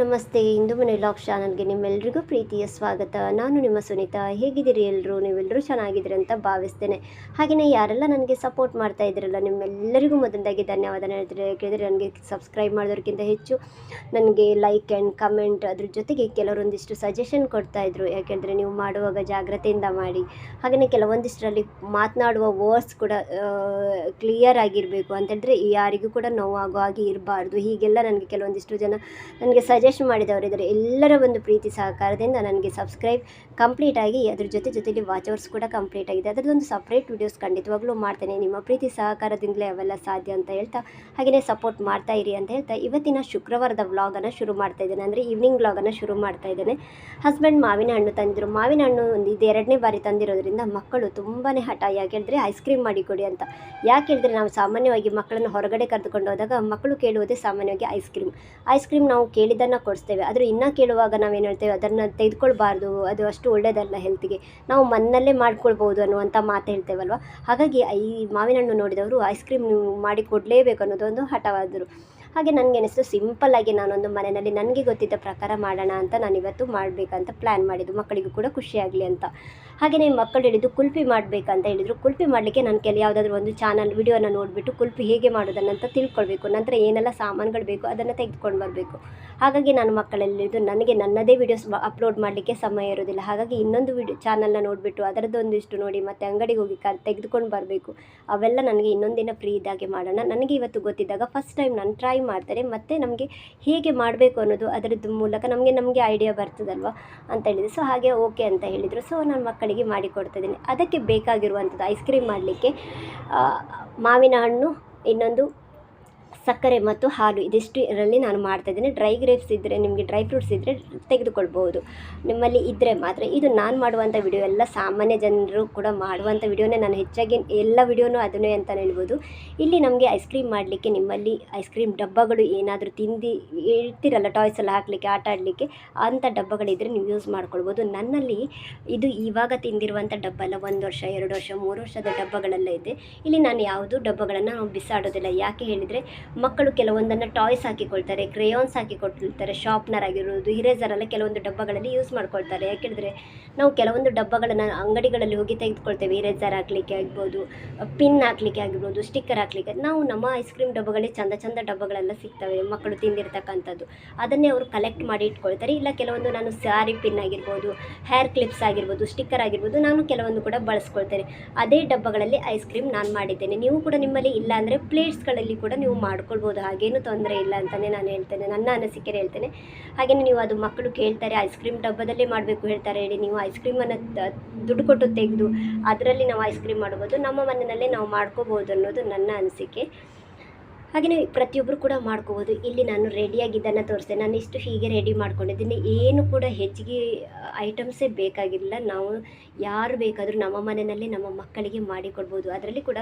ನಮಸ್ತೆ, ಇಂದು ಮನೆ ಲಾಗ್ ಚಾನಲ್ಗೆ ನಿಮ್ಮೆಲ್ರಿಗೂ ಪ್ರೀತಿಯ ಸ್ವಾಗತ. ನಾನು ನಿಮ್ಮ ಸುನೀತಾ. ಹೇಗಿದ್ದೀರಿ ಎಲ್ಲರೂ ನೀವೆಲ್ಲರೂ ಚೆನ್ನಾಗಿದ್ದೀರಿ ಅಂತ ಭಾವಿಸ್ತೇನೆ. ಹಾಗೆಯೇ ಯಾರೆಲ್ಲ ನನಗೆ ಸಪೋರ್ಟ್ ಮಾಡ್ತಾ ಇದ್ದೀರಲ್ಲ, ನಿಮ್ಮೆಲ್ಲರಿಗೂ ಮೊದಲಾಗಿ ಧನ್ಯವಾದ ಹೇಳ್ತಾರೆ ಯಾಕೆಂದರೆ ನನಗೆ ಸಬ್ಸ್ಕ್ರೈಬ್ ಮಾಡೋದಕ್ಕಿಂತ ಹೆಚ್ಚು ನನಗೆ ಲೈಕ್ ಆ್ಯಂಡ್ ಕಮೆಂಟ್ ಅದ್ರ ಜೊತೆಗೆ ಕೆಲವರೊಂದಿಷ್ಟು ಸಜೆಷನ್ ಕೊಡ್ತಾ ಇದ್ರು. ಯಾಕೆಂದರೆ ನೀವು ಮಾಡುವಾಗ ಜಾಗ್ರತೆಯಿಂದ ಮಾಡಿ. ಹಾಗೆಯೇ ಕೆಲವೊಂದಿಷ್ಟರಲ್ಲಿ ಮಾತನಾಡುವ ವರ್ಡ್ಸ್ ಕೂಡ ಕ್ಲಿಯರ್ ಆಗಿರಬೇಕು. ಅಂತೇಳಿದ್ರೆ ಯಾರಿಗೂ ಕೂಡ ನೋವಾಗೋ ಹಾಗೆ ಇರಬಾರ್ದು. ಹೀಗೆಲ್ಲ ನನಗೆ ಕೆಲವೊಂದಿಷ್ಟು ಜನ ನನಗೆ ಸಜೆಸ್ಟ್ ಮಾಡಿದವರಿದ್ದಾರೆ ಎಲ್ಲರ ಒಂದು ಪ್ರೀತಿ ಸಹಕಾರದಿಂದ ನನಗೆ ಸಬ್ಸ್ಕ್ರೈಬ್ ಕಂಪ್ಲೀಟ್ ಆಗಿ ಅದ್ರ ಜೊತೆ ಜೊತೆಲಿ ವಾಚ್ ಅವರ್ಸ್ ಕೂಡ ಕಂಪ್ಲೀಟ್ ಆಗಿದೆ. ಅದರದೊಂದು ಸಪ್ರೇಟ್ ವೀಡಿಯೋಸ್ ಖಂಡಿತವಾಗ್ಲೂ ಮಾಡ್ತೇನೆ. ನಿಮ್ಮ ಪ್ರೀತಿ ಸಹಕಾರದಿಂದಲೇ ಅವೆಲ್ಲ ಸಾಧ್ಯ ಅಂತ ಹೇಳ್ತಾ, ಹಾಗೆಯೇ ಸಪೋರ್ಟ್ ಮಾಡ್ತಾ ಇರಿ ಅಂತ ಹೇಳ್ತಾ, ಇವತ್ತಿನ ಶುಕ್ರವಾರದ ವ್ಲಾಗನ್ನು ಶುರು ಮಾಡ್ತಾ ಇದ್ದೇನೆ. ಅಂದರೆ ಈವ್ನಿಂಗ್ ವ್ಲಾಗನ್ನು ಶುರು ಮಾಡ್ತಾ ಇದ್ದೇನೆ. ಹಸ್ಬೆಂಡ್ ಮಾವಿನ ಹಣ್ಣು ತಂದಿದ್ರು. ಮಾವಿನ ಹಣ್ಣು ಒಂದು ಇದು ಎರಡನೇ ಬಾರಿ ತಂದಿರೋದ್ರಿಂದ ಮಕ್ಕಳು ತುಂಬಾ ಹಠ ಯಾಕೆ ಹೇಳಿದ್ರೆ ಐಸ್ ಕ್ರೀಮ್ ಮಾಡಿಕೊಡಿ ಅಂತ. ಯಾಕೆ ಹೇಳಿದ್ರೆ ನಾವು ಸಾಮಾನ್ಯವಾಗಿ ಮಕ್ಕಳನ್ನು ಹೊರಗಡೆ ಕರೆದುಕೊಂಡು ಹೋದಾಗ ಮಕ್ಕಳು ಕೇಳುವುದೇ ಸಾಮಾನ್ಯವಾಗಿ ಐಸ್ ಕ್ರೀಮ್ ಐಸ್ ಕ್ರೀಮ್ ನಾವು ಕೇಳಿದ್ದನ್ನು ಕೊಡಿಸ್ತೇವೆ. ಆದರೆ ಇನ್ನೂ ಕೇಳುವಾಗ ನಾವೇನು ಹೇಳ್ತೇವೆ, ಅದನ್ನು ತೆಗೆದುಕೊಳ್ಬಾರ್ದು, ಅದು ಅಷ್ಟು ಒಳ್ಳೆಯದಲ್ಲ ಹೆಲ್ತಿಗೆ ನಾವು ಮನೆಯಲ್ಲೇ ಮಾಡ್ಕೊಳ್ಬೋದು ಅನ್ನುವಂಥ ಮಾತು ಹೇಳ್ತೇವಲ್ವ? ಹಾಗಾಗಿ ಈ ಮಾವಿನ ಹಣ್ಣು ನೋಡಿದವರು ಐಸ್ ಕ್ರೀಮ್ ಮಾಡಿ ಕೊಡಲೇಬೇಕು ಅನ್ನೋದೊಂದು ಹಠವಾದರು. ಹಾಗೆ ನನಗೆ ಅನಿಸ್ತು ಸಿಂಪಲ್ಲಾಗಿ ನಾನೊಂದು ಮನೆಯಲ್ಲಿ ನನಗೆ ಗೊತ್ತಿದ್ದ ಪ್ರಕಾರ ಮಾಡೋಣ ಅಂತ ನಾನು ಇವತ್ತು ಮಾಡಬೇಕಂತ ಪ್ಲ್ಯಾನ್ ಮಾಡಿದ್ದು. ಮಕ್ಕಳಿಗೂ ಕೂಡ ಖುಷಿಯಾಗಲಿ ಅಂತ. ಹಾಗೆಯೇ ಮಕ್ಕಳು ಹೇಳಿದ್ದು ಕುಲ್ಪಿ ಮಾಡಬೇಕಂತ ಹೇಳಿದರು. ಕುಲ್ಪಿ ಮಾಡಲಿಕ್ಕೆ ನಾನು ಕೆಲ ಯಾವುದಾದ್ರೂ ಒಂದು ಚಾನಲ್ ವಿಡಿಯೋನ ನೋಡಿಬಿಟ್ಟು ಕುಲ್ಪಿ ಹೇಗೆ ಮಾಡೋದನ್ನಂತ ತಿಳ್ಕೊಳ್ಬೇಕು. ನಂತರ ಏನೆಲ್ಲ ಸಾಮಾನುಗಳು ಬೇಕು ಅದನ್ನು ತೆಗೆದುಕೊಂಡು ಬರಬೇಕು. ಹಾಗಾಗಿ ನಾನು ಮಕ್ಕಳಲ್ಲಿದ್ದು ನನಗೆ ನನ್ನದೇ ವಿಡಿಯೋಸ್ ಅಪ್ಲೋಡ್ ಮಾಡಲಿಕ್ಕೆ ಸಮಯ ಇರೋದಿಲ್ಲ ಹಾಗಾಗಿ ಇನ್ನೊಂದು ವಿಡಿಯೋ ಚಾನಲ್ನ ನೋಡಿಬಿಟ್ಟು ಅದರದ್ದೊಂದಿಷ್ಟು ನೋಡಿ ಮತ್ತು ಅಂಗಡಿಗೆ ಹೋಗಿ ಕ, ತೆಗೆದುಕೊಂಡು ಬರಬೇಕು. ಅವೆಲ್ಲ ನನಗೆ ಇನ್ನೊಂದಿನ ಫ್ರೀ ಇದ್ದಾಗೆ ಮಾಡೋಣ. ನನಗೆ ಇವತ್ತು ಗೊತ್ತಿದ್ದಾಗ ಫಸ್ಟ್ ಟೈಮ್ ನಾನು ಟ್ರೈ ಮಾಡ್ತಾರೆ, ಮತ್ತು ನಮಗೆ ಹೇಗೆ ಮಾಡಬೇಕು ಅನ್ನೋದು ಅದರದ್ದು ಮೂಲಕ ನಮಗೆ ನಮಗೆ ಐಡಿಯಾ ಬರ್ತದಲ್ವ ಅಂತ ಹೇಳಿದ್ರು. ಸೊ ಹಾಗೆ ಓಕೆ ಅಂತ ಹೇಳಿದರು. ಸೊ ನಾನು ಮಕ್ಕಳಿಗೆ ಮಾಡಿಕೊಡ್ತಿದ್ದೀನಿ ಅದಕ್ಕೆ ಬೇಕಾಗಿರುವಂಥದ್ದು ಐಸ್ ಕ್ರೀಮ್ ಮಾಡಲಿಕ್ಕೆ ಮಾವಿನ ಹಣ್ಣು, ಇನ್ನೊಂದು ಸಕ್ಕರೆ ಮತ್ತು ಹಾಲು, ಇದಿಷ್ಟು ಇದರಲ್ಲಿ ನಾನು ಮಾಡ್ತಾ ಮಾಡ್ತಾಯಿದ್ದೀನಿ ಡ್ರೈ ಗ್ರೇಪ್ಸ್ ಇದ್ದರೆ ನಿಮಗೆ ಡ್ರೈ ಫ್ರೂಟ್ಸ್ ಇದ್ದರೆ ತೆಗೆದುಕೊಳ್ಬೋದು ನಿಮ್ಮಲ್ಲಿ ಇದ್ದರೆ ಮಾತ್ರ ಇದು ನಾನು ಮಾಡುವಂಥ ವಿಡಿಯೋ ಎಲ್ಲ ಸಾಮಾನ್ಯ ಜನರು ಕೂಡ ಮಾಡುವಂಥ ವಿಡಿಯೋನೇ ನಾನು ಹೆಚ್ಚಾಗಿ ಎಲ್ಲ ವಿಡಿಯೋನೂ ಅದನ್ನೇ ಅಂತ ಹೇಳ್ಬೋದು. ಇಲ್ಲಿ ನಮಗೆ ಐಸ್ ಕ್ರೀಮ್ ಮಾಡಲಿಕ್ಕೆ ನಿಮ್ಮಲ್ಲಿ ಐಸ್ ಕ್ರೀಮ್ ಡಬ್ಬಗಳು ಏನಾದರೂ ತಿಂದು ಇರ್ತಿರಲ್ಲ ಟಾಯ್ಸ್ ಎಲ್ಲ ಹಾಕಲಿಕ್ಕೆ, ಆಟ ಆಡಲಿಕ್ಕೆ ಅಂಥ ಡಬ್ಬಗಳಿದ್ದರೆ ನೀವು ಯೂಸ್ ಮಾಡ್ಕೊಳ್ಬೋದು. ನನ್ನಲ್ಲಿ ಇದು ಇವಾಗ ತಿಂದಿರುವಂಥ ಡಬ್ಬ ಅಲ್ಲ, ಒಂದು ವರ್ಷ, ಎರಡು ವರ್ಷ, ಮೂರು ವರ್ಷದ ಡಬ್ಬಗಳೆಲ್ಲ ಇದೆ. ಇಲ್ಲಿ ನಾನು ಯಾವುದೂ ಡಬ್ಬಗಳನ್ನು ಬಿಸಾಡೋದಿಲ್ಲ. ಯಾಕೆ ಹೇಳಿದರೆ ಮಕ್ಕಳು ಕೆಲವೊಂದನ್ನು ಟಾಯ್ಸ್ ಹಾಕಿಕೊಳ್ತಾರೆ, ಕ್ರೇಯೋನ್ಸ್ ಹಾಕಿಕೊಳ್ತಾರೆ, ಶಾರ್ಪ್ನರ್ ಆಗಿರ್ಬೋದು ಇರೇಸರ್ ಎಲ್ಲ ಕೆಲವೊಂದು ಡಬ್ಬಗಳಲ್ಲಿ ಯೂಸ್ ಮಾಡ್ಕೊಳ್ತಾರೆ. ಯಾಕೆಂದರೆ ನಾವು ಕೆಲವೊಂದು ಡಬ್ಬಗಳನ್ನು ಅಂಗಡಿಗಳಲ್ಲಿ ಹೋಗಿ ತೆಗೆದುಕೊಳ್ತೇವೆ. ಇರೇಸರ್ ಹಾಕಲಿಕ್ಕೆ ಆಗ್ಬೋದು, ಪಿನ್ ಹಾಕಲಿಕ್ಕೆ ಆಗಿರ್ಬೋದು ಸ್ಟಿಕ್ಕರ್ ಹಾಕಲಿಕ್ಕೆ. ನಾವು ನಮ್ಮ ಐಸ್ ಕ್ರೀಮ್ ಡಬ್ಬಗಳೇ ಚಂದ ಚಂದ ಡಬ್ಬಗಳೆಲ್ಲ ಸಿಗ್ತವೆ, ಮಕ್ಕಳು ತಿಂದಿರ್ತಕ್ಕಂಥದ್ದು. ಅದನ್ನೇ ಅವರು ಕಲೆಕ್ಟ್ ಮಾಡಿ ಇಟ್ಕೊಳ್ತಾರೆ. ಇಲ್ಲ ಕೆಲವೊಂದು ನಾನು ಸ್ಯಾರಿ ಪಿನ್ ಆಗಿರ್ಬೋದು ಹೇರ್ ಕ್ಲಿಪ್ಸ್ ಆಗಿರ್ಬೋದು, ಸ್ಟಿಕ್ಕರ್ ಆಗಿರ್ಬೋದು, ನಾನು ಕೆಲವೊಂದು ಕೂಡ ಬಳಸ್ಕೊಳ್ತೇನೆ. ಅದೇ ಡಬ್ಬಗಳಲ್ಲಿ ಐಸ್ ಕ್ರೀಮ್ ನಾನು ಮಾಡಿದ್ದೇನೆ. ನೀವು ಕೂಡ ನಿಮ್ಮಲ್ಲಿ ಇಲ್ಲ ಅಂದರೆ ಪ್ಲೇಟ್ಸ್ಗಳಲ್ಲಿ ಕೂಡ ನೀವು ಮಾಡ್ಕೊಳ್ಬೋದು, ಹಾಗೇನು ತೊಂದರೆ ಇಲ್ಲ ಅಂತಲೇ ನಾನು ಹೇಳ್ತೇನೆ, ನನ್ನ ಅನಿಸಿಕೆ ಹೇಳ್ತೇನೆ. ಹಾಗೆಯೇ ನೀವು ಅದು ಮಕ್ಕಳು ಕೇಳ್ತಾರೆ ಐಸ್ ಕ್ರೀಮ್ ಡಬ್ಬದಲ್ಲೇ ಮಾಡಬೇಕು ಹೇಳ್ತಾರೆ ಹೇಳಿ, ನೀವು ಐಸ್ ಕ್ರೀಮನ್ನು ದುಡ್ಡು ಕೊಟ್ಟು ತೆಗೆದು, ಅದರಲ್ಲಿ ನಾವು ಐಸ್ ಕ್ರೀಮ್ ಮಾಡ್ಬೋದು, ನಮ್ಮ ಮನೆಯಲ್ಲೇ ನಾವು ಮಾಡ್ಕೋಬೋದು ಅನ್ನೋದು ನನ್ನ ಅನಿಸಿಕೆ. ಹಾಗೆಯೇ ಪ್ರತಿಯೊಬ್ಬರು ಕೂಡ ಮಾಡ್ಕೋಬೋದು. ಇಲ್ಲಿ ನಾನು ರೆಡಿಯಾಗಿದ್ದನ್ನು ತೋರಿಸ್ತೆ ನಾನು ಇಷ್ಟು ಹೀಗೆ ರೆಡಿ ಮಾಡ್ಕೊಂಡಿದ್ದೀನಿ. ಏನು ಕೂಡ ಹೆಚ್ಚಿಗೆ ಐಟಮ್ಸೇ ಬೇಕಾಗಿಲ್ಲ. ನಾವು ಯಾರು ಬೇಕಾದರೂ ನಮ್ಮ ಮನೆಯಲ್ಲಿ ನಮ್ಮ ಮಕ್ಕಳಿಗೆ ಮಾಡಿಕೊಡ್ಬೋದು ಅದರಲ್ಲಿ ಕೂಡ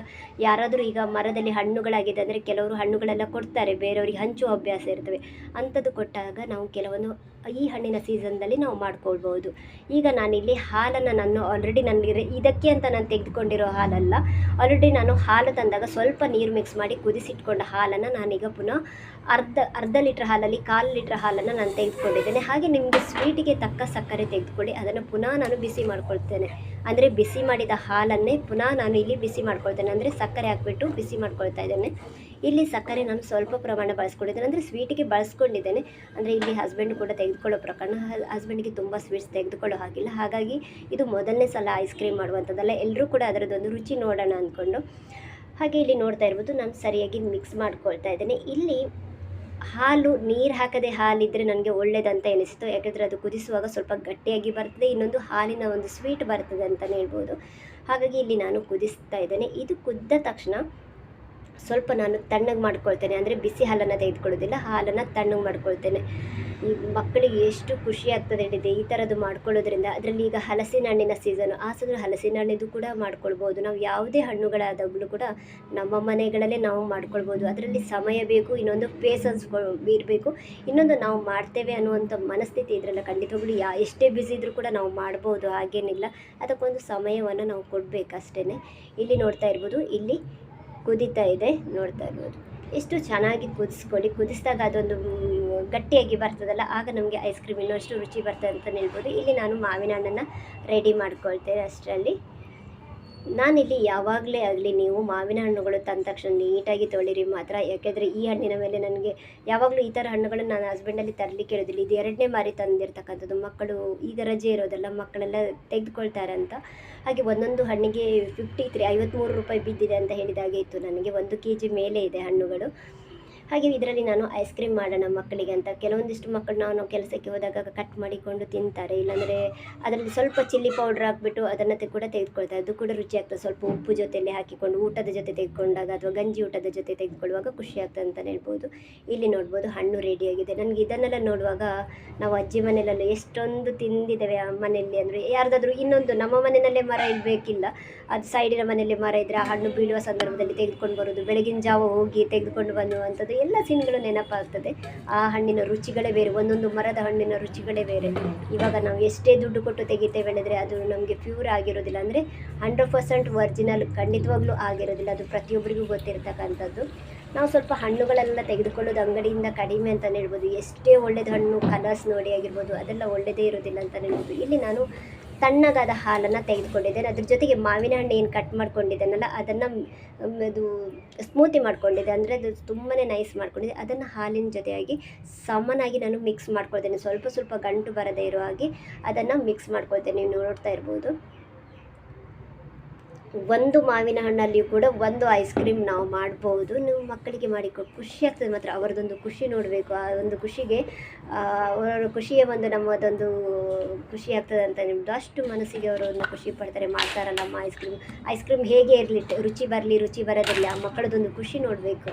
ಯಾರಾದರೂ ಈಗ ಮರದಲ್ಲಿ ಹಣ್ಣುಗಳಾಗಿದೆ ಅಂದರೆ ಕೆಲವರು ಹಣ್ಣುಗಳೆಲ್ಲ ಕೊಡ್ತಾರೆ. ಬೇರೆಯವ್ರಿಗೆ ಹಂಚುವ ಅಭ್ಯಾಸ ಇರ್ತವೆ. ಅಂಥದ್ದು ಕೊಟ್ಟಾಗ ನಾವು ಕೆಲವೊಂದು ಈ ಹಣ್ಣಿನ ಸೀಸನ್ದಲ್ಲಿ ನಾವು ಮಾಡ್ಕೊಳ್ಬೋದು. ಈಗ ನಾನಿಲ್ಲಿ ಹಾಲನ್ನು ನಾನು ಆಲ್ರೆಡಿ ನನಗೆ ಇದಕ್ಕೆ ಅಂತ ನಾನು ತೆಗೆದುಕೊಂಡಿರೋ ಹಾಲಲ್ಲ ಆಲ್ರೆಡಿ ನಾನು ಹಾಲು ತಂದಾಗ ಸ್ವಲ್ಪ ನೀರು ಮಿಕ್ಸ್ ಮಾಡಿ ಕುದಿಸಿಟ್ಕೊಂಡ ಹಾಲನ್ನು ನಾನೀಗ ಪುನಃ ಅರ್ಧ ಅರ್ಧ ಲೀಟ್ರ್ ಹಾಲಲ್ಲಿ ಕಾಲು ಲೀಟ್ರ್ ಹಾಲನ್ನು ನಾನು ತೆಗೆದುಕೊಂಡಿದ್ದೇನೆ. ಹಾಗೆ ನಿಮಗೆ ಸ್ವೀಟಿಗೆ ತಕ್ಕ ಸಕ್ಕರೆ ತೆಗೆದುಕೊಳ್ಳಿ. ಅದನ್ನು ಪುನಃ ನಾನು ಬಿಸಿ ಮಾಡ್ಕೊಳ್ತೇನೆ. ಅಂದರೆ ಬಿಸಿ ಮಾಡಿದ ಹಾಲನ್ನೇ ಪುನಃ ನಾನು ಇಲ್ಲಿ ಬಿಸಿ ಮಾಡ್ಕೊಳ್ತೇನೆ. ಅಂದರೆ ಸಕ್ಕರೆ ಹಾಕ್ಬಿಟ್ಟು ಬಿಸಿ ಮಾಡ್ಕೊಳ್ತಾ ಇದ್ದೇನೆ. ಇಲ್ಲಿ ಸಕ್ಕರೆ ನಾನು ಸ್ವಲ್ಪ ಪ್ರಮಾಣ ಬಳಸ್ಕೊಂಡಿದ್ದೇನೆ. ಅಂದರೆ ಸ್ವೀಟಿಗೆ ಬಳಸ್ಕೊಂಡಿದ್ದೇನೆ. ಅಂದರೆ ಇಲ್ಲಿ ಹಸ್ಬೆಂಡ್ ಕೂಡ ತೆಗೆದುಕೊಳ್ಳೋ ಪ್ರಕರಣ. ಹಸ್ಬೆಂಡ್ಗೆ ತುಂಬ ಸ್ವೀಟ್ಸ್ ತೆಗೆದುಕೊಳ್ಳೋ ಹಾಗಿಲ್ಲ. ಹಾಗಾಗಿ ಇದು ಮೊದಲನೇ ಸಲ ಐಸ್ ಕ್ರೀಮ್ ಮಾಡುವಂಥದ್ದಲ್ಲ. ಎಲ್ಲರೂ ಕೂಡ ಅದರದ್ದೊಂದು ರುಚಿ ನೋಡೋಣ ಅಂದ್ಕೊಂಡು. ಹಾಗೆ ಇಲ್ಲಿ ನೋಡ್ತಾ ಇರ್ಬೋದು. ನಾನು ಸರಿಯಾಗಿ ಮಿಕ್ಸ್ ಮಾಡ್ಕೊಳ್ತಾ ಇದ್ದೇನೆ. ಇಲ್ಲಿ ಹಾಲು, ನೀರು ಹಾಕದೆ ಹಾಲಿದ್ದರೆ ನನಗೆ ಒಳ್ಳೆಯದಂತ ಎನಿಸಿತು. ಯಾಕೆಂದರೆ ಅದು ಕುದಿಸುವಾಗ ಸ್ವಲ್ಪ ಗಟ್ಟಿಯಾಗಿ ಬರ್ತದೆ, ಇನ್ನೊಂದು ಹಾಲಿನ ಒಂದು ಸ್ವೀಟ್ ಬರ್ತದೆ ಅಂತಲೇ ಹೇಳ್ಬೋದು. ಹಾಗಾಗಿ ಇಲ್ಲಿ ನಾನು ಕುದಿಸ್ತಾ ಇದ್ದೇನೆ. ಇದು ಕುದ್ದ ತಕ್ಷಣ ಸ್ವಲ್ಪ ನಾನು ತಣ್ಣಗೆ ಮಾಡ್ಕೊಳ್ತೇನೆ. ಅಂದರೆ ಬಿಸಿ ಹಾಲನ್ನು ತೆಗೆದುಕೊಳ್ಳೋದಿಲ್ಲ, ಹಾಲನ್ನು ತಣ್ಣಗೆ ಮಾಡ್ಕೊಳ್ತೇನೆ. ಮಕ್ಕಳಿಗೆ ಎಷ್ಟು ಖುಷಿ ಆಗ್ತದೆ ಹೇಳಿದೆ ಈ ಥರದ್ದು ಮಾಡ್ಕೊಳ್ಳೋದ್ರಿಂದ ಅದರಲ್ಲಿ ಈಗ ಹಲಸಿನ ಹಣ್ಣಿನ ಸೀಸನು ಆ ಸಲ ಹಲಸಿನ ಹಣ್ಣಿದು ಕೂಡ ಮಾಡ್ಕೊಳ್ಬೋದು. ನಾವು ಯಾವುದೇ ಹಣ್ಣುಗಳಾದಾಗಲೂ ಕೂಡ ನಮ್ಮ ಮನೆಗಳಲ್ಲೇ ನಾವು ಮಾಡ್ಕೊಳ್ಬೋದು. ಅದರಲ್ಲಿ ಸಮಯ ಬೇಕು, ಇನ್ನೊಂದು ಪೇಸನ್ಸ್ ಇರಬೇಕು. ಇನ್ನೊಂದು ನಾವು ಮಾಡ್ತೇವೆ ಅನ್ನುವಂಥ ಮನಸ್ಥಿತಿ ಇದರಲ್ಲ ಖಂಡಿತವಾಗ್ಲೂ ಯಾ, ಎಷ್ಟೇ ಬ್ಯುಸಿ ಇದ್ದರೂ ಕೂಡ ನಾವು ಮಾಡ್ಬೋದು, ಹಾಗೇನಿಲ್ಲ. ಅದಕ್ಕೊಂದು ಸಮಯವನ್ನು ನಾವು ಕೊಡಬೇಕಷ್ಟೇ ಇಲ್ಲಿ ನೋಡ್ತಾ ಇರ್ಬೋದು, ಇಲ್ಲಿ ಕುದೀತಾ ಇದೆ, ನೋಡ್ತಾ ಇರ್ಬೋದು. ಎಷ್ಟು ಚೆನ್ನಾಗಿ ಕುದಿಸ್ಕೊಳ್ಳಿ. ಕುದಿಸಿದಾಗ ಅದೊಂದು ಗಟ್ಟಿಯಾಗಿ ಬರ್ತದಲ್ಲ, ಆಗ ನಮಗೆ ಐಸ್ ಕ್ರೀಮ್ ಇನ್ನಷ್ಟು ರುಚಿ ಬರ್ತದೆ ಅಂತ ಹೇಳ್ಬೋದು. ಇಲ್ಲಿ ನಾನು ಮಾವಿನ ಹಣ್ಣನ್ನು ರೆಡಿ ಮಾಡ್ಕೊಳ್ತೇನೆ ಅಷ್ಟರಲ್ಲಿ. ನಾನಿಲ್ಲಿ ಯಾವಾಗಲೇ ಆಗಲಿ ನೀವು ಮಾವಿನ ಹಣ್ಣುಗಳು ತಂದ ತಕ್ಷಣ ನೀಟಾಗಿ ತೊಳಿರಿ ಮಾತ್ರ. ಯಾಕೆಂದರೆ ಈ ಹಣ್ಣಿನ ಮೇಲೆ ನನಗೆ ಯಾವಾಗಲೂ ಈ ಥರ ಹಣ್ಣುಗಳನ್ನು ನಾನು ಹಸ್ಬೆಂಡಲ್ಲಿ ತರಲಿಕ್ಕೆ ಇರೋದಿಲ್ಲ. ಇದು ಎರಡನೇ ಬಾರಿ ತಂದಿರ್ತಕ್ಕಂಥದ್ದು. ಮಕ್ಕಳು ಈಗ ರಜೆ ಇರೋದಲ್ಲ, ಮಕ್ಕಳೆಲ್ಲ ತೆಗೆದುಕೊಳ್ತಾರೆ ಅಂತ. ಹಾಗೆ ಒಂದೊಂದು ಹಣ್ಣಿಗೆ ಫಿಫ್ಟಿ ತ್ರೀ ಐವತ್ತ್ಮೂರು ರೂಪಾಯಿ ಬಿದ್ದಿದೆ ಅಂತ ಹೇಳಿದಾಗೆ ಇತ್ತು. ನನಗೆ ಒಂದು ಕೆ ಜಿ ಮೇಲೆ ಇದೆ ಹಣ್ಣುಗಳು. ಹಾಗೆ ಇದರಲ್ಲಿ ನಾನು ಐಸ್ ಕ್ರೀಮ್ ಮಾಡೋಣ ಮಕ್ಕಳಿಗೆ ಅಂತ. ಕೆಲವೊಂದಿಷ್ಟು ಮಕ್ಕಳು ನಾವು ಕೆಲಸಕ್ಕೆ ಹೋದಾಗ ಕಟ್ ಮಾಡಿಕೊಂಡು ತಿಂತಾರೆ. ಇಲ್ಲಾಂದರೆ ಅದರಲ್ಲಿ ಸ್ವಲ್ಪ ಚಿಲ್ಲಿ ಪೌಡ್ರ್ ಹಾಕ್ಬಿಟ್ಟು ಅದನ್ನು ಕೂಡ ತೆಗೆದುಕೊಳ್ತಾರೆ. ಅದು ಕೂಡ ರುಚಿ ಆಗ್ತದೆ. ಸ್ವಲ್ಪ ಉಪ್ಪು ಜೊತೆಯಲ್ಲಿ ಹಾಕಿಕೊಂಡು ಊಟದ ಜೊತೆ ತೆಗೆದುಕೊಂಡಾಗ ಅಥವಾ ಗಂಜಿ ಊಟದ ಜೊತೆ ತೆಗೆದುಕೊಳ್ಳುವಾಗ ಖುಷಿ ಆಗ್ತದೆ ಅಂತಲೇ ಹೇಳ್ಬೋದು. ಇಲ್ಲಿ ನೋಡ್ಬೋದು ಹಣ್ಣು ರೆಡಿಯಾಗಿದೆ ನನಗೆ ಇದನ್ನೆಲ್ಲ ನೋಡುವಾಗ ನಾವು ಅಜ್ಜಿ ಮನೆಯಲ್ಲೆಲ್ಲ ಎಷ್ಟೊಂದು ತಿಂದಿದ್ದೇವೆ ಮನೆಯಲ್ಲಿ. ಅಂದರೆ ಯಾರ್ದಾದ್ರೂ ಇನ್ನೊಂದು ನಮ್ಮ ಮನೆಯಲ್ಲೇ ಮರ ಇಡಬೇಕಿಲ್ಲ. ಅದು ಸೈಡಿನ ಮನೆಯಲ್ಲಿ ಮರ ಇದ್ದರೆ ಆ ಹಣ್ಣು ಬೀಳುವ ಸಂದರ್ಭದಲ್ಲಿ ತೆಗೆದುಕೊಂಡು ಬರೋದು ಬೆಳಗಿನ ಜಾವ ಹೋಗಿ ತೆಗೆದುಕೊಂಡು ಬನ್ನುವಂಥದ್ದು ಎಲ್ಲ ಸೀನ್ಗಳು ನೆನಪಾಗ್ತದೆ. ಆ ಹಣ್ಣಿನ ರುಚಿಗಳೇ ಬೇರೆ, ಒಂದೊಂದು ಮರದ ಹಣ್ಣಿನ ರುಚಿಗಳೇ ಬೇರೆ. ಇವಾಗ ನಾವು ಎಷ್ಟೇ ದುಡ್ಡು ಕೊಟ್ಟು ತೆಗಿತೇವೆ ಹೇಳಿದ್ರೆ ಅದು ನಮಗೆ ಪ್ಯೂರ್ ಆಗಿರೋದಿಲ್ಲ. ಅಂದರೆ ಹಂಡ್ರೆಡ್ ಪರ್ಸೆಂಟ್ ಒರ್ಜಿನಲ್ ಖಂಡಿತವಾಗ್ಲೂ ಆಗಿರೋದಿಲ್ಲ. ಅದು ಪ್ರತಿಯೊಬ್ಬರಿಗೂ ಗೊತ್ತಿರ್ತಕ್ಕಂಥದ್ದು. ನಾವು ಸ್ವಲ್ಪ ಹಣ್ಣುಗಳೆಲ್ಲ ತೆಗೆದುಕೊಳ್ಳೋದು ಅಂಗಡಿಯಿಂದ ಕಡಿಮೆ ಅಂತಲೇ ಹೇಳ್ಬೋದು. ಎಷ್ಟೇ ಒಳ್ಳೆಯದು ಹಣ್ಣು ಕಲರ್ಸ್ ನೋಡಿ ಆಗಿರ್ಬೋದು, ಅದೆಲ್ಲ ಒಳ್ಳೆಯದೇ ಇರೋದಿಲ್ಲ ಅಂತಲೇ ಹೇಳ್ಬೋದು. ಇಲ್ಲಿ ನಾನು ತಣ್ಣಗಾದ ಹಾಲನ್ನು ತೆಗೆದುಕೊಂಡಿದ್ದೇನೆ. ಅದ್ರ ಜೊತೆಗೆ ಮಾವಿನ ಹಣ್ಣು ಏನು ಕಟ್ ಮಾಡ್ಕೊಂಡಿದ್ದೇನಲ್ಲ, ಅದನ್ನು ಅದು ಸ್ಮೂತಿ ಮಾಡ್ಕೊಂಡಿದ್ದೆ. ಅಂದರೆ ಅದು ತುಂಬಾ ನೈಸ್ ಮಾಡ್ಕೊಂಡಿದ್ದೆ. ಅದನ್ನು ಹಾಲಿನ ಜೊತೆಯಾಗಿ ಸಮನಾಗಿ ನಾನು ಮಿಕ್ಸ್ ಮಾಡ್ಕೊಳ್ತೇನೆ. ಸ್ವಲ್ಪ ಸ್ವಲ್ಪ ಗಂಟು ಬರದೇ ಇರೋ ಹಾಗೆ ಅದನ್ನು ಮಿಕ್ಸ್ ಮಾಡ್ಕೊಳ್ತೇನೆ. ನೀವು ನೋಡ್ತಾ ಇರ್ಬೋದು. ಒಂದು ಮಾವಿನ ಹಣ್ಣಲ್ಲಿಯೂ ಕೂಡ ಒಂದು ಐಸ್ ಕ್ರೀಮ್ ನಾವು ಮಾಡ್ಬೋದು. ನೀವು ಮಕ್ಕಳಿಗೆ ಮಾಡಿಕೊಟ್ಟು ಖುಷಿ ಆಗ್ತದೆ ಮಾತ್ರ. ಅವರದೊಂದು ಖುಷಿ ನೋಡಬೇಕು. ಆ ಒಂದು ಖುಷಿಗೆ ಅವರ ಖುಷಿಯೇ ಒಂದು ನಮ್ಮದೊಂದು ಖುಷಿ ಆಗ್ತದೆ ಅಂತ ನಿಮ್ಮದು ಅಷ್ಟು ಮನಸ್ಸಿಗೆ ಅವರು ಒಂದು ಖುಷಿ ಪಡ್ತಾರೆ ಮಾಡ್ತಾರಲ್ಲ ನಮ್ಮ ಐಸ್ ಕ್ರೀಮ್ ಐಸ್ ಕ್ರೀಮ್ ಹೇಗೆ ಇರಲಿ, ರುಚಿ ಬರಲಿ, ರುಚಿ ಬರೋದಿಲ್ಲ ಆ ಮಕ್ಕಳದೊಂದು ಖುಷಿ ನೋಡಬೇಕು.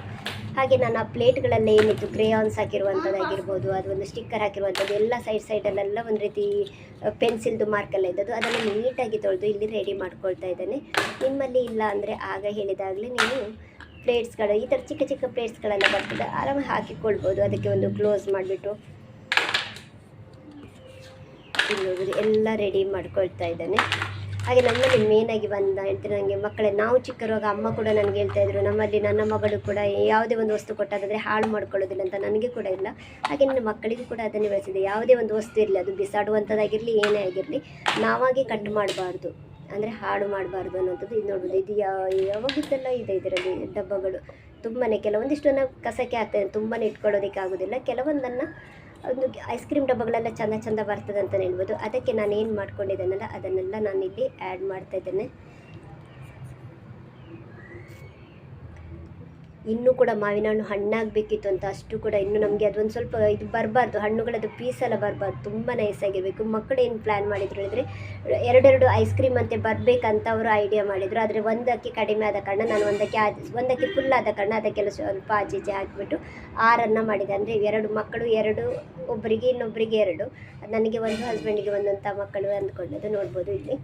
ಹಾಗೆ ನಾನು ಆ ಪ್ಲೇಟ್ಗಳೆಲ್ಲ ಏನಿತ್ತು ಕ್ರೇಯಾನ್ಸ್ ಅದು ಒಂದು ಸ್ಟಿಕ್ಕರ್ ಹಾಕಿರುವಂಥದ್ದು, ಎಲ್ಲ ಸೈಡ್ ಸೈಡಲ್ಲೆಲ್ಲ ಒಂದು ರೀತಿ ಪೆನ್ಸಿಲ್ದು ಮಾರ್ಕೆಲ್ಲ ಇದ್ದದ್ದು, ಅದನ್ನು ನೀಟಾಗಿ ತೊಳೆದು ಇಲ್ಲಿ ರೆಡಿ ಮಾಡ್ಕೊಳ್ತಾ ಇದ್ದೇನೆ. ನಿಮ್ಮಲ್ಲಿ ಇಲ್ಲ ಅಂದರೆ ಆಗ ಹೇಳಿದಾಗಲೇ ನೀವು ಪ್ಲೇಟ್ಸ್ಗಳು, ಈ ಥರ ಚಿಕ್ಕ ಚಿಕ್ಕ ಪ್ಲೇಟ್ಸ್ಗಳೆಲ್ಲ ಬರ್ತದೆ ಆರಾಮಾಗಿ ಹಾಕಿಕೊಳ್ಬೋದು. ಅದಕ್ಕೆ ಒಂದು ಕ್ಲೋಸ್ ಮಾಡಿಬಿಟ್ಟು ಎಲ್ಲ ರೆಡಿ ಮಾಡ್ಕೊಳ್ತಾ ಇದ್ದಾನೆ. ಹಾಗೆ ನಮ್ಮಲ್ಲಿ ಮೇನಾಗಿ ಬಂದ ಹೇಳ್ತೀನಿ ನನಗೆ ಮಕ್ಕಳೇ, ನಾವು ಚಿಕ್ಕರುವಾಗ ಅಮ್ಮ ಕೂಡ ನನಗೆ ಹೇಳ್ತಾ ಇದ್ರು, ನಮ್ಮಲ್ಲಿ ನನ್ನ ಮಗಳು ಕೂಡ ಯಾವುದೇ ಒಂದು ವಸ್ತು ಕೊಟ್ಟಾದರೆ ಹಾಳು ಮಾಡ್ಕೊಳ್ಳೋದಿಲ್ಲ ಅಂತ ನನಗೆ ಕೂಡ ಇಲ್ಲ. ಹಾಗೆ ನನ್ನ ಮಕ್ಕಳಿಗೂ ಕೂಡ ಅದನ್ನೇ ಬೆಳೆಸಿದೆ. ಯಾವುದೇ ಒಂದು ವಸ್ತು ಇರಲಿ, ಅದು ಬಿಸಾಡುವಂಥದ್ದಾಗಿರಲಿ, ಏನೇ ಆಗಿರಲಿ, ನಾವಾಗಿ ಕಟ್ ಮಾಡಬಾರ್ದು. ಅಂದರೆ ಹಾಳು ಮಾಡಬಾರ್ದು ಅನ್ನೋಂಥದ್ದು ಇದು ನೋಡ್ಬೋದು. ಇದು ಯಾವ ಯಾವಾಗಿದ್ದೆಲ್ಲ ಇದೆ ಇದರಲ್ಲಿ ಡಬ್ಬಗಳು. ತುಂಬಾ ಕೆಲವೊಂದಿಷ್ಟನ್ನು ಕಸಕ್ಕೆ ಆಗ್ತದೆ ತುಂಬಾ ಇಟ್ಕೊಳ್ಳೋದಕ್ಕೆ ಆಗೋದಿಲ್ಲ ಕೆಲವೊಂದನ್ನು ಒಂದು ಐಸ್ ಕ್ರೀಮ್ ಡಬ್ಬಗಳೆಲ್ಲ ಚಂದ ಚಂದ ಬರ್ತದೆ ಅಂತಲೇ ಹೇಳ್ಬೋದು. ಅದಕ್ಕೆ ನಾನು ಏನು ಮಾಡ್ಕೊಂಡಿದ್ದೇನಲ್ಲ ಅದನ್ನೆಲ್ಲ ನಾನು ಇಲ್ಲಿ ಆ್ಯಡ್ ಮಾಡ್ತಾ ಇನ್ನೂ ಕೂಡ ಮಾವಿನ ಹಣ್ಣು ಹಣ್ಣಾಗಬೇಕಿತ್ತು ಅಂತ ಅಷ್ಟು ಕೂಡ ಇನ್ನು ನಮಗೆ ಅದೊಂದು ಸ್ವಲ್ಪ ಇದು ಬರಬಾರ್ದು, ಹಣ್ಣುಗಳದ್ದು ಪೀಸೆಲ್ಲ ಬರಬಾರ್ದು ತುಂಬ ನೈಸಾಗಿರಬೇಕು ಮಕ್ಕಳು ಏನು ಪ್ಲ್ಯಾನ್ ಮಾಡಿದ್ರು ಹೇಳಿದ್ರೆ, ಎರಡೆರಡು ಐಸ್ ಕ್ರೀಮ್ ಅಂತೆ ಬರಬೇಕಂತ ಅವರು ಐಡಿಯಾ ಮಾಡಿದರು. ಆದರೆ ಒಂದಕ್ಕೆ ಕಡಿಮೆ ಆದ ಕಾರಣ ನಾನು ಒಂದಕ್ಕೆ ಒಂದಕ್ಕೆ ಫುಲ್ ಆದ ಕಾರಣ ಅದಕ್ಕೆಲ್ಲ ಸ್ವಲ್ಪ ಆಚೆ ಈಚೆ ಹಾಕಿಬಿಟ್ಟು ಆರನ್ನು ಮಾಡಿದೆ. ಅಂದರೆ ಎರಡು ಮಕ್ಕಳು, ಎರಡು ಒಬ್ಬರಿಗೆ ಇನ್ನೊಬ್ಬರಿಗೆ ಎರಡು. ನನಗೆ ಒಂದು ಹಸ್ಬೆಂಡಿಗೆ ಒಂದಂಥ ಮಕ್ಕಳು ಅಂದ್ಕೊಂಡದ್ದು ನೋಡ್ಬೋದು ಇಲ್ಲಿ.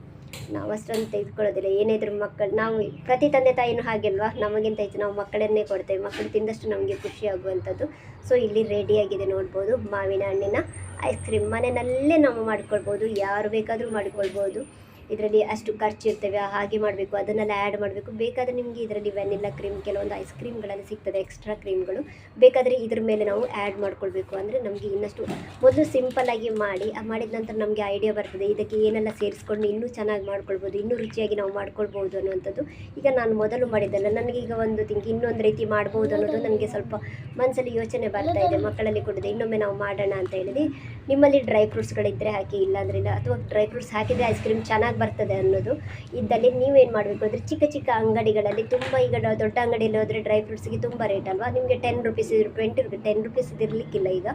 ನಾವು ಅಷ್ಟೊಂದು ತೆಗೆದುಕೊಳ್ಳೋದಿಲ್ಲ. ಏನಿದ್ರು ಮಕ್ಕಳು, ನಾವು ಪ್ರತಿ ತಂದೆ ತಾಯಿನೂ ಹಾಗೆಲ್ವಾ? ನಮಗಿಂತ ಹೆಚ್ಚು ನಾವು ಮಕ್ಕಳನ್ನೇ ಕೊಡ್ತೇವೆ. ಮಕ್ಕಳು ತಿಂದಷ್ಟು ನಮಗೆ ಖುಷಿ ಆಗುವಂಥದ್ದು ಸೊ, ಇಲ್ಲಿ ರೆಡಿಯಾಗಿದೆ ನೋಡ್ಬೋದು. ಮಾವಿನ ಹಣ್ಣಿನ ಐಸ್ ಕ್ರೀಮ್ ಮನೆಯಲ್ಲೇ ನಾವು ಮಾಡಿಕೊಳ್ಬೋದು. ಯಾರು ಬೇಕಾದರೂ ಮಾಡ್ಕೊಳ್ಬೋದು. ಇದರಲ್ಲಿ ಅಷ್ಟು ಖರ್ಚು ಇರ್ತವೆ ಹಾಗೆ ಮಾಡಬೇಕು, ಅದನ್ನೆಲ್ಲ ಆ್ಯಡ್ ಮಾಡಬೇಕು. ಬೇಕಾದರೆ ನಿಮಗೆ ಇದರಲ್ಲಿ ವೆನಿಲ್ಲ ಕ್ರೀಮ್ ಕೆಲವೊಂದು ಐಸ್ ಕ್ರೀಮ್ಗಳಲ್ಲಿ ಸಿಗ್ತದೆ ಎಕ್ಸ್ಟ್ರಾ ಕ್ರೀಮ್ಗಳು ಬೇಕಾದರೆ ಇದ್ರ ಮೇಲೆ ನಾವು ಆ್ಯಡ್ ಮಾಡ್ಕೊಳ್ಬೇಕು. ಅಂದರೆ ನಮಗೆ ಇನ್ನಷ್ಟು ಮೊದಲು ಸಿಂಪಲ್ಲಾಗಿ ಮಾಡಿ ಮಾಡಿದ ನಂತರ ನಮಗೆ ಐಡಿಯಾ ಬರ್ತದೆ, ಇದಕ್ಕೆ ಏನೆಲ್ಲ ಸೇರಿಸ್ಕೊಂಡು ಇನ್ನೂ ಚೆನ್ನಾಗಿ ಮಾಡ್ಕೊಳ್ಬೋದು, ಇನ್ನೂ ರುಚಿಯಾಗಿ ನಾವು ಮಾಡ್ಕೊಳ್ಬೋದು ಅನ್ನುವಂಥದ್ದು. ಈಗ ನಾನು ಮೊದಲು ಮಾಡಿದ್ದಲ್ಲ, ನನಗೆ ಈಗ ಒಂದು ತಿಂಗ್, ಇನ್ನೊಂದು ರೀತಿ ಮಾಡ್ಬೋದು ಅನ್ನೋದು ನನಗೆ ಸ್ವಲ್ಪ ಮನಸ್ಸಲ್ಲಿ ಯೋಚನೆ ಬರ್ತಾ ಇದೆ, ಮಕ್ಕಳಲ್ಲಿ ಕೊಡದೆ. ಇನ್ನೊಮ್ಮೆ ನಾವು ಮಾಡೋಣ ಅಂತ ಹೇಳಿದೆ. ನಿಮ್ಮಲ್ಲಿ ಡ್ರೈ ಫ್ರೂಟ್ಸ್ಗಳಿದ್ದರೆ ಹಾಕಿ ಇಲ್ಲಾಂದ್ರೆ ಇಲ್ಲ ಅಥವಾ ಡ್ರೈ ಫ್ರೂಟ್ಸ್ ಹಾಕಿದರೆ ಐಸ್ ಕ್ರೀಮ್ ಚೆನ್ನಾಗಿ ಬರ್ತದೆ ಅನ್ನೋದು ಇದ್ದಲ್ಲಿ ನೀವೇನು ಮಾಡಬೇಕು ಅಂದರೆ ಚಿಕ್ಕ ಚಿಕ್ಕ ಅಂಗಡಿಗಳಲ್ಲಿ ತುಂಬ ಈಗ ದೊಡ್ಡ ಅಂಗಡಿಯಲ್ಲಿ ಹೋದರೆ ಡ್ರೈ ಫ್ರೂಟ್ಸ್ಗೆ ತುಂಬ ರೇಟ್ ಅಲ್ವಾ? ನಿಮಗೆ ten rupees twenty rupees ten rupees ಇರಲಿಕ್ಕಿಲ್ಲ ಈಗ.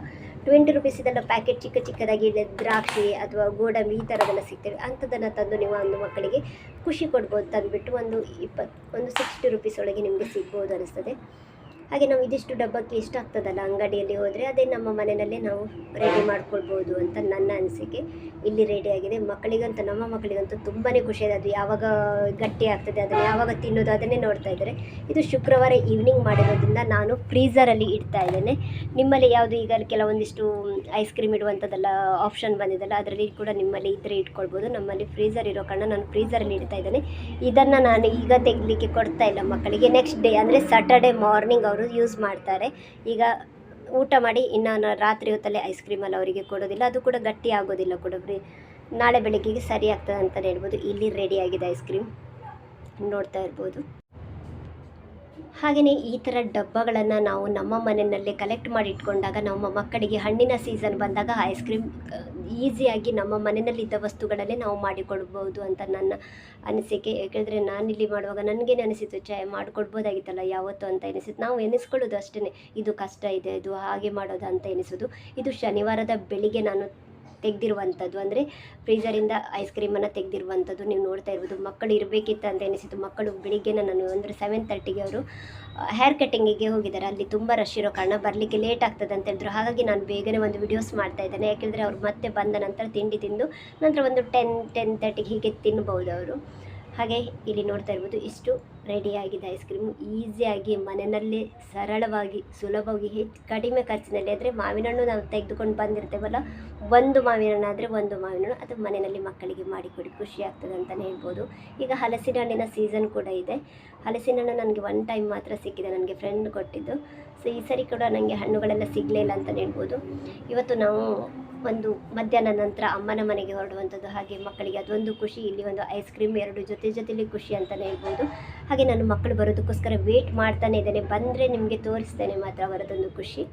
ಟ್ವೆಂಟಿ ರುಪೀಸಿದೆಲ್ಲ ಪ್ಯಾಕೆಟ್ ಚಿಕ್ಕ ಚಿಕ್ಕದಾಗಿ ದ್ರಾಕ್ಷಿ ಅಥವಾ ಗೋಡಂಬಿ ಈ ಥರದೆಲ್ಲ ಸಿಗ್ತವೆ ಅಂಥದ್ದನ್ನು ತಂದು ನೀವು ಒಂದು ಮಕ್ಕಳಿಗೆ ಖುಷಿ ಕೊಡ್ಬೋದು ತಂದುಬಿಟ್ಟು ಒಂದು ಇಪ್ಪತ್ತು ಒಂದು ಸಿಕ್ಸ್ಟಿ ರುಪೀಸ್ ಒಳಗೆ ನಿಮಗೆ ಸಿಗ್ಬೋದು ಅನಿಸ್ತದೆ. ಹಾಗೆ ನಾವು ಇದಿಷ್ಟು ಡಬ್ಬಕ್ಕೆ ಎಷ್ಟಾಗ್ತದಲ್ಲ ಅಂಗಡಿಯಲ್ಲಿ ಹೋದರೆ ಅದೇ ನಮ್ಮ ಮನೆಯಲ್ಲೇ ನಾವು ರೆಡಿ ಮಾಡ್ಕೊಳ್ಬೋದು ಅಂತ ನನ್ನ ಅನಿಸಿಕೆ. ಇಲ್ಲಿ ರೆಡಿ ಆಗಿದೆ. ಮಕ್ಕಳಿಗಂತೂ, ನಮ್ಮ ಮಕ್ಕಳಿಗಂತೂ ತುಂಬಾ ಖುಷಿ ಅದು ಯಾವಾಗ ಗಟ್ಟಿ ಆಗ್ತದೆ, ಅದನ್ನು ಯಾವಾಗ ತಿನ್ನೋದು ಅದನ್ನೇ ನೋಡ್ತಾ ಇದ್ದಾರೆ. ಇದು ಶುಕ್ರವಾರ ಈವ್ನಿಂಗ್ ಮಾಡಿರೋದ್ರಿಂದ ನಾನು ಫ್ರೀಝರಲ್ಲಿ ಇಡ್ತಾ ಇದ್ದೇನೆ. ನಿಮ್ಮಲ್ಲಿ ಯಾವುದು ಈಗ ಕೆಲವೊಂದಿಷ್ಟು ಐಸ್ ಕ್ರೀಮ್ ಇಡುವಂಥದ್ದೆಲ್ಲ ಆಪ್ಷನ್ ಬಂದಿದೆಲ್ಲ ಅದರಲ್ಲಿ ಕೂಡ ನಿಮ್ಮಲ್ಲಿ ಇದ್ದರೆ ಇಟ್ಕೊಳ್ಬೋದು. ನಮ್ಮಲ್ಲಿ ಫ್ರೀಝರ್ ಇರೋ ಕಾರಣ ನಾನು ಫ್ರೀಝರಲ್ಲಿ ಇಡ್ತಾ ಇದ್ದೇನೆ. ಇದನ್ನು ನಾನು ಈಗ ತೆಗಲಿಕ್ಕೆ ಕೊಡ್ತಾ ಇಲ್ಲ ಮಕ್ಕಳಿಗೆ. ನೆಕ್ಸ್ಟ್ ಡೇ ಅಂದರೆ ಸಾಟರ್ಡೆ ಮಾರ್ನಿಂಗ್ ಅವರು ಯೂಸ್ ಮಾಡ್ತಾರೆ. ಈಗ ಊಟ ಮಾಡಿ ಇನ್ನು ರಾತ್ರಿ ಹೊತ್ತಲ್ಲೇ ಐಸ್ ಕ್ರೀಮಲ್ಲಿ ಅವರಿಗೆ ಕೊಡೋದಿಲ್ಲ. ಅದು ಕೂಡ ಗಟ್ಟಿ ಆಗೋದಿಲ್ಲ ಕೂಡ ನಾಳೆ ಬೆಳಗ್ಗೆಗೆ ಸರಿ ಆಗ್ತದೆ ಅಂತಲೇ ಹೇಳ್ಬೋದು. ಇಲ್ಲಿ ಆಗಿದೆ ಐಸ್ ಕ್ರೀಮ್ ನೋಡ್ತಾ ಇರ್ಬೋದು. ಹಾಗೆಯೇ ಈ ಥರ ಡಬ್ಬಗಳನ್ನು ನಾವು ನಮ್ಮ ಮನೆಯಲ್ಲೇ ಕಲೆಕ್ಟ್ ಮಾಡಿ ಇಟ್ಕೊಂಡಾಗ ನಮ್ಮ ಮಕ್ಕಳಿಗೆ ಹಣ್ಣಿನ ಸೀಸನ್ ಬಂದಾಗ ಐಸ್ ಕ್ರೀಮ್ ಈಸಿಯಾಗಿ ನಮ್ಮ ಮನೆಯಲ್ಲಿದ್ದ ವಸ್ತುಗಳಲ್ಲೇ ನಾವು ಮಾಡಿಕೊಡ್ಬೋದು ಅಂತ ನನ್ನ ಅನಿಸಿಕೆ. ಯಾಕೆಂದರೆ ನಾನಿಲ್ಲಿ ಮಾಡುವಾಗ ನನಗೇನು ಅನಿಸಿತು ಚಾಯ್ ಮಾಡಿಕೊಡ್ಬೋದಾಗಿತ್ತಲ್ಲ, ಯಾವತ್ತು ಅಂತ ಎನಿಸಿತು. ನಾವು ಎನಿಸ್ಕೊಳ್ಳೋದು ಅಷ್ಟೇ ಇದು ಕಷ್ಟ ಇದೆ, ಇದು ಹಾಗೆ ಮಾಡೋದು ಅಂತ ಎನಿಸೋದು. ಇದು ಶನಿವಾರದ ಬೆಳಿಗ್ಗೆ ನಾನು ತೆಗೆದಿರುವಂಥದ್ದು. ಅಂದರೆ ಫ್ರೀಜರಿಂದ ಐಸ್ ಕ್ರೀಮನ್ನು ತೆಗೆದಿರುವಂಥದ್ದು ನೀವು ನೋಡ್ತಾ ಇರ್ಬೋದು. ಮಕ್ಕಳು ಇರಬೇಕಿತ್ತು ಅಂತ ಎನಿಸಿತು ಮಕ್ಕಳು ಬೆಳಿಗ್ಗೆ ನಾನು ಅಂದರೆ ಸೆವೆನ್ ತರ್ಟಿಗೆ ಅವರು ಹೇರ್ ಕಟ್ಟಿಂಗಿಗೆ ಹೋಗಿದ್ದಾರೆ. ಅಲ್ಲಿ ತುಂಬ ರಶ್ ಇರೋ ಕಾರಣ ಬರಲಿಕ್ಕೆ ಲೇಟ್ ಆಗ್ತದೆ ಅಂತ ಹೇಳಿದ್ರು. ಹಾಗಾಗಿ ನಾನು ಬೇಗನೆ ಒಂದು ವಿಡಿಯೋಸ್ ಮಾಡ್ತಾ ಇದ್ದೇನೆ. ಯಾಕೆಂದರೆ ಅವ್ರು ಮತ್ತೆ ಬಂದ ನಂತರ ತಿಂಡಿ ತಿಂದು ನಂತರ ಒಂದು ಟೆನ್ ಟೆನ್ ತರ್ಟಿಗೆ ಹೀಗೆ ತಿನ್ಬೋದು ಅವರು. ಹಾಗೆ ಇಲ್ಲಿ ನೋಡ್ತಾ ಇರ್ಬೋದು, ಇಷ್ಟು ರೆಡಿಯಾಗಿದೆ ಐಸ್ ಕ್ರೀಮು ಈಸಿಯಾಗಿ ಮನೆಯಲ್ಲೇ ಸರಳವಾಗಿ, ಸುಲಭವಾಗಿ, ಹೆಚ್ಚು ಕಡಿಮೆ ಖರ್ಚಿನಲ್ಲಿ ಆದರೆ ಮಾವಿನ ಹಣ್ಣು ನಾವು ತೆಗೆದುಕೊಂಡು ಬಂದಿರ್ತೇವಲ್ಲ, ಒಂದು ಮಾವಿನ ಹಣ್ಣು ಆದರೆ ಒಂದು ಮಾವಿನ ಹಣ್ಣು ಅದು ಮನೆಯಲ್ಲಿ ಮಕ್ಕಳಿಗೆ ಮಾಡಿಕೊಡಿ, ಖುಷಿ ಆಗ್ತದೆ ಅಂತಲೇ ಹೇಳ್ಬೋದು. ಈಗ ಹಲಸಿನ ಹಣ್ಣಿನ ಸೀಸನ್ ಕೂಡ ಇದೆ. ಹಲಸಿನ ಹಣ್ಣು ನನಗೆ ಒನ್ ಟೈಮ್ ಮಾತ್ರ ಸಿಕ್ಕಿದೆ, ನನಗೆ ಫ್ರೆಂಡ್ ಕೊಟ್ಟಿದ್ದು. ಸೊ ಈ ಸರಿ ಕೂಡ ನನಗೆ ಹಣ್ಣುಗಳೆಲ್ಲ ಸಿಗಲಿಲ್ಲ ಅಂತಲೇ ಹೇಳ್ಬೋದು. ಇವತ್ತು ನಾವು ಒಂದು ಮಧ್ಯಾಹ್ನ ನಂತರ ಅಮ್ಮನ ಮನೆಗೆ ಹೊರಡುವಂಥದ್ದು ಹಾಗೆ ಮಕ್ಕಳಿಗೆ ಅದೊಂದು ಖುಷಿ, ಇಲ್ಲಿ ಒಂದು ಐಸ್ ಕ್ರೀಮ್ ಎರಡು ಜೊತೆ ಜೊತೆಲಿ ಖುಷಿ ಅಂತಲೇ ಹೇಳ್ಬೋದು. ಹಾಗೆ ನಾನು ಮಕ್ಕಳು ಬರೋದಕ್ಕೋಸ್ಕರ ವೇಟ್ ಮಾಡ್ತಾನೆ ಇದ್ದೇನೆ. ಬಂದರೆ ನಿಮಗೆ ತೋರಿಸ್ತೇನೆ ಮಾತ್ರ ಅವರದೊಂದು ಖುಷಿ.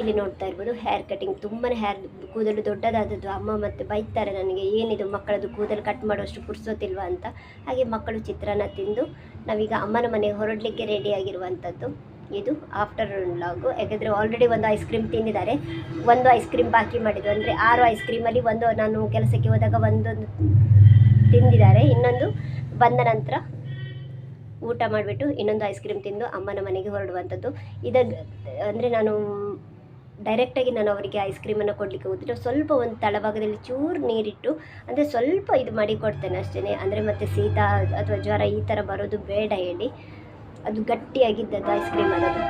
ಇಲ್ಲಿ ನೋಡ್ತಾ ಇರ್ಬೋದು ಹೇರ್ ಕಟಿಂಗ್ ತುಂಬಾ ಹೇರ್ ಕೂದಲು ದೊಡ್ಡದಾದದ್ದು ಅಮ್ಮ ಮತ್ತು ಬೈತಾರೆ ನನಗೆ, ಏನಿದು ಮಕ್ಕಳದು ಕೂದಲು ಕಟ್ ಮಾಡುವಷ್ಟು ಪುರ್ಸೋತಿಲ್ವ ಅಂತ. ಹಾಗೆ ಮಕ್ಕಳು ಚಿತ್ರಾನ್ನ ತಿಂದು ನಾವೀಗ ಅಮ್ಮನ ಮನೆಗೆ ಹೊರಡಲಿಕ್ಕೆ ರೆಡಿಯಾಗಿರುವಂಥದ್ದು ಇದು ಆಫ್ಟರ್ ಲಾಗು ಯಾಕಂದರೆ ಆಲ್ರೆಡಿ ಒಂದು ಐಸ್ ಕ್ರೀಮ್ ತಿಂದಿದ್ದಾರೆ. ಒಂದು ಐಸ್ ಕ್ರೀಮ್ ಬಾಕಿ ಮಾಡಿದ್ದು. ಅಂದರೆ ಆರು ಐಸ್ ಕ್ರೀಮಲ್ಲಿ ಒಂದು ನಾನು ಕೆಲಸಕ್ಕೆ ಹೋದಾಗ ಒಂದೊಂದು ತಿಂದಿದ್ದಾರೆ. ಇನ್ನೊಂದು ಬಂದ ನಂತರ ಊಟ ಮಾಡಿಬಿಟ್ಟು ಇನ್ನೊಂದು ಐಸ್ ಕ್ರೀಮ್ ತಿಂದು ಅಮ್ಮನ ಮನೆಗೆ ಹೊರಡುವಂಥದ್ದು. ಇದ ಅಂದರೆ ನಾನು ಡೈರೆಕ್ಟಾಗಿ ನಾನು ಅವರಿಗೆ ಐಸ್ ಕ್ರೀಮನ್ನು ಕೊಡಲಿಕ್ಕೆ ಹೋದರೆ ಸ್ವಲ್ಪ ಒಂದು ತಳಭಾಗದಲ್ಲಿ ಚೂರು ನೀರಿಟ್ಟು, ಅಂದರೆ ಸ್ವಲ್ಪ ಇದು ಮಾಡಿ ಕೊಡ್ತೇನೆ ಅಷ್ಟೇ ಅಂದರೆ ಮತ್ತೆ ಶೀತ ಅಥವಾ ಜ್ವರ ಈ ಥರ ಬರೋದು ಬೇಡ ಹೇಳಿ. ಅದು ಗಟ್ಟಿಯಾಗಿದ್ದದ್ದು ಐಸ್ ಕ್ರೀಮ್ ಅನ್ನೋದು.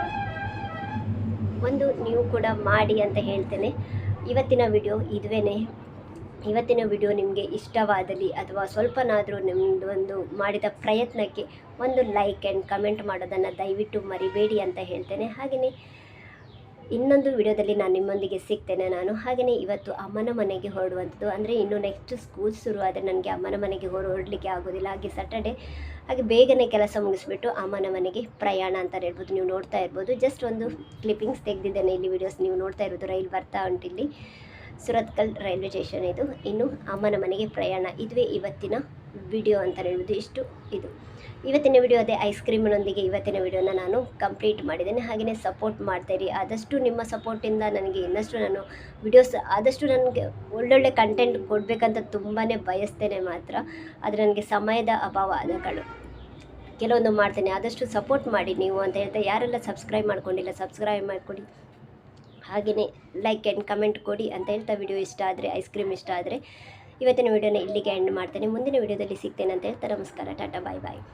ಒಂದು ನೀವು ಕೂಡ ಮಾಡಿ ಅಂತ ಹೇಳ್ತೇನೆ. ಇವತ್ತಿನ ವಿಡಿಯೋ ಇದುವೇ ಇವತ್ತಿನ ವಿಡಿಯೋ ನಿಮಗೆ ಇಷ್ಟವಾದಲ್ಲಿ ಅಥವಾ ಸ್ವಲ್ಪನಾದರೂ ನಿಮ್ಮದು ಒಂದು ಮಾಡಿದ ಪ್ರಯತ್ನಕ್ಕೆ ಒಂದು ಲೈಕ್ ಆ್ಯಂಡ್ ಕಮೆಂಟ್ ಮಾಡೋದನ್ನು ದಯವಿಟ್ಟು ಮರಿಬೇಡಿ ಅಂತ ಹೇಳ್ತೇನೆ. ಹಾಗೆಯೇ ಇನ್ನೊಂದು ವಿಡಿಯೋದಲ್ಲಿ ನಾನು ನಿಮ್ಮೊಂದಿಗೆ ಸಿಗ್ತೇನೆ. ನಾನು ಹಾಗೆಯೇ ಇವತ್ತು ಅಮ್ಮನ ಮನೆಗೆ ಹೊರಡುವಂಥದ್ದು. ಅಂದರೆ ಇನ್ನು ನೆಕ್ಸ್ಟ್ ಸ್ಕೂಲ್ ಶುರುವಾದರೆ ನನಗೆ ಅಮ್ಮನ ಮನೆಗೆ ಹೊರ ಹೊರಡಲಿಕ್ಕೆ ಆಗೋದಿಲ್ಲ. ಹಾಗೆ ಸ್ಯಾಟರ್ಡೆ ಹಾಗೆ ಬೇಗನೆ ಕೆಲಸ ಮುಗಿಸ್ಬಿಟ್ಟು ಅಮ್ಮನ ಮನೆಗೆ ಪ್ರಯಾಣ ಅಂತ ಹೇಳ್ಬೋದು. ನೀವು ನೋಡ್ತಾ ಇರ್ಬೋದು. ಜಸ್ಟ್ ಒಂದು ಕ್ಲಿಪ್ಪಿಂಗ್ಸ್ ತೆಗೆದಿದ್ದೇನೆ. ಇಲ್ಲಿ ವಿಡಿಯೋಸ್ ನೀವು ನೋಡ್ತಾ ಇರೋದು ರೈಲ್ ಬರ್ತಾ ಉಂಟಿಲ್ಲಿ ಸುರತ್ಕಲ್ ರೈಲ್ವೆ ಸ್ಟೇಷನ್ ಇದು. ಇನ್ನು ಅಮ್ಮನ ಮನೆಗೆ ಪ್ರಯಾಣ. ಇದುವೇ ಇವತ್ತಿನ ವಿಡಿಯೋ ಅಂತ ಹೇಳ್ಬೋದು. ಇಷ್ಟು, ಇದು. ಇವತ್ತಿನ ವಿಡಿಯೋ ಅದೇ ಐಸ್ ಕ್ರೀಮ್ನೊಂದಿಗೆ ಇವತ್ತಿನ ವಿಡಿಯೋನ ನಾನು ಕಂಪ್ಲೀಟ್ ಮಾಡಿದ್ದೇನೆ. ಹಾಗೆಯೇ ಸಪೋರ್ಟ್ ಮಾಡ್ತಾಯಿರಿ ಆದಷ್ಟು ನಿಮ್ಮ ಸಪೋರ್ಟಿಂದ ನನಗೆ ಇನ್ನಷ್ಟು ನಾನು ವಿಡಿಯೋಸ್ ಆದಷ್ಟು ನನಗೆ ಒಳ್ಳೊಳ್ಳೆ ಕಂಟೆಂಟ್ ಕೊಡಬೇಕಂತ ತುಂಬಾ ಬಯಸ್ತೇನೆ ಮಾತ್ರ. ಆದರೆ ನನಗೆ ಸಮಯದ ಅಭಾವ ಆದ ಕೆಲವೊಂದು ಮಾಡ್ತೇನೆ. ಆದಷ್ಟು ಸಪೋರ್ಟ್ ಮಾಡಿ ನೀವು ಅಂತ ಹೇಳ್ತಾ ಯಾರೆಲ್ಲ ಸಬ್ಸ್ಕ್ರೈಬ್ ಮಾಡ್ಕೊಂಡಿಲ್ಲ ಸಬ್ಸ್ಕ್ರೈಬ್ ಮಾಡಿಕೊಡಿ. ಹಾಗೆಯೇ ಲೈಕ್ ಆ್ಯಂಡ್ ಕಮೆಂಟ್ ಕೊಡಿ ಅಂತ ಹೇಳ್ತಾ ವಿಡಿಯೋ ಇಷ್ಟ ಆದರೆ ಐಸ್ ಕ್ರೀಮ್ ಇಷ್ಟ ಆದರೆ. ಇವತ್ತಿನ ವಿಡಿಯೋನ ಇಲ್ಲಿಗೆ ಎಂಡ್ ಮಾಡ್ತೇನೆ. ಮುಂದಿನ ವಿಡಿಯೋದಲ್ಲಿ ಸಿಗ್ತೇನೆ ಅಂತ ಹೇಳ್ತಾ ನಮಸ್ಕಾರ. ಟಾಟಾ ಬಾಯ್ ಬಾಯ್